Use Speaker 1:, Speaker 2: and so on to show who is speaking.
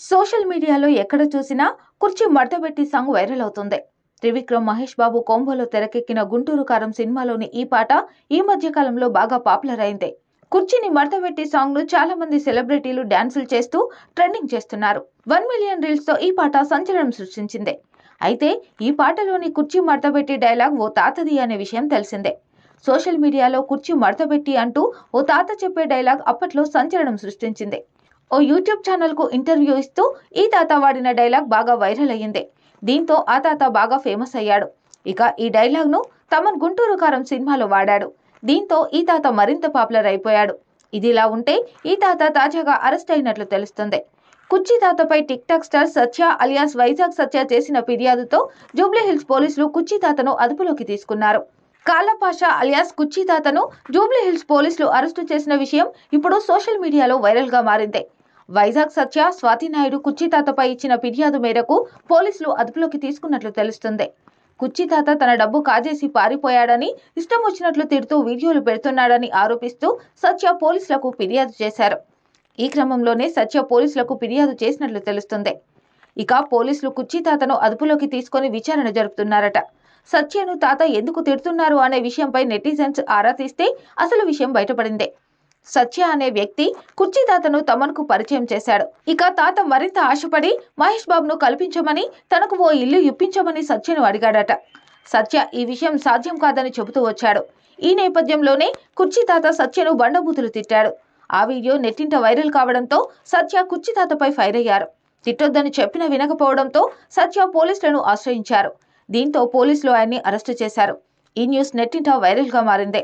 Speaker 1: Social మీడియాలో ఎక్కడ చూసినా కుర్చీ మడతబెట్టి సాంగ్ వైరల్ అవుతుంది. త్రివిక్రమ్ మహేష్ బాబు కోంబోలో తెరకెక్కిన గుంటూరు కారం సినిమాలోని ఈ పాట ఈ మధ్య కాలంలో బాగా పాపులర్ అయింది. కుర్చీని మడతబెట్టి సాంగ్ను చాలా మంది సెలబ్రిటీలు డాన్సులు చేస్తూ ట్రెండింగ్ చేస్తున్నారు. వన్ మిలియన్ రీల్స్తో ఈ పాట సంచలనం సృష్టించింది. అయితే ఈ పాటలోని కుర్చీ మడతబెట్టి డైలాగ్ ఓ తాతది అనే విషయం తెలిసిందే. సోషల్ మీడియాలో కుర్చీ మడతబెట్టి అంటూ ఓ తాత చెప్పే డైలాగ్ అప్పట్లో సంచలనం సృష్టించింది. ఓ యూట్యూబ్ ఛానల్కు ఇంటర్వ్యూ ఇస్తూ ఈ తాత వాడిన డైలాగ్ బాగా వైరల్ అయ్యింది. దీంతో ఆ తాత బాగా ఫేమస్ అయ్యాడు. ఇక ఈ డైలాగ్ను తమన్ గుంటూరు కారం సినిమాలో వాడాడు. దీంతో ఈ తాత మరింత పాపులర్ అయిపోయాడు. ఇదిలా ఉంటే ఈ తాత తాజాగా అరెస్ట్ అయినట్లు తెలుస్తుంది. కుర్చీ తాతపై TikTok star Satya alias Vizag Satya చేసిన ఫిర్యాదుతో జూబ్లీహిల్స్ పోలీసులు కుర్చీ తాతను అదుపులోకి తీసుకున్నారు. కాలపాషా అలియాస్ కుర్చీ తాతను జూబ్లీహిల్స్ పోలీసులు అరెస్టు చేసిన విషయం ఇప్పుడు సోషల్ మీడియాలో వైరల్గా మారింది. వైజాగ్ సత్య స్వాతి నాయుడు తాతపై ఇచ్చిన ఫిర్యాదు మేరకు పోలీసులు అదుపులోకి తీసుకున్నట్లు తెలుస్తుంది. కుర్చీతాత తన డబ్బు కాజేసి పారిపోయాడని ఇష్టం వచ్చినట్లు తిడుతూ వీడియోలు పెడుతున్నాడని ఆరోపిస్తూ సత్య పోలీసులకు ఫిర్యాదు చేశారు. ఈ క్రమంలోనే సత్య పోలీసులకు ఫిర్యాదు చేసినట్లు తెలుస్తుంది. ఇక పోలీసులు కుర్చీతాతను అదుపులోకి తీసుకొని విచారణ జరుపుతున్నారట. సత్యను తాత ఎందుకు తిడుతున్నారు అనే విషయంపై నెటిజన్స్ ఆరా తీస్తే అసలు విషయం బయటపడింది. సత్య అనే వ్యక్తి కుర్చీ తాతను తమన్కు పరిచయం చేశాడు. ఇక తాత మరింత ఆశపడి మహేష్ బాబును కల్పించమని తనకు ఓ ఇల్లు ఇప్పించమని సత్యను అడిగాడట. సత్య ఈ విషయం సాధ్యం కాదని చెబుతూ వచ్చాడు. ఈ నేపథ్యంలోనే కుర్చీ తాత సత్యను బండబూతులు తిట్టాడు. ఆ వీడియో నెట్టింట వైరల్ కావడంతో సత్య కుర్చీ తాతపై ఫైర్ అయ్యారు. తిట్టొద్దని చెప్పిన వినకపోవడంతో సత్య పోలీసులను ఆశ్రయించారు. దీంతో పోలీసులు ఆయన్ని అరెస్టు చేశారు. ఈ న్యూస్ నెట్టింట వైరల్గా మారింది.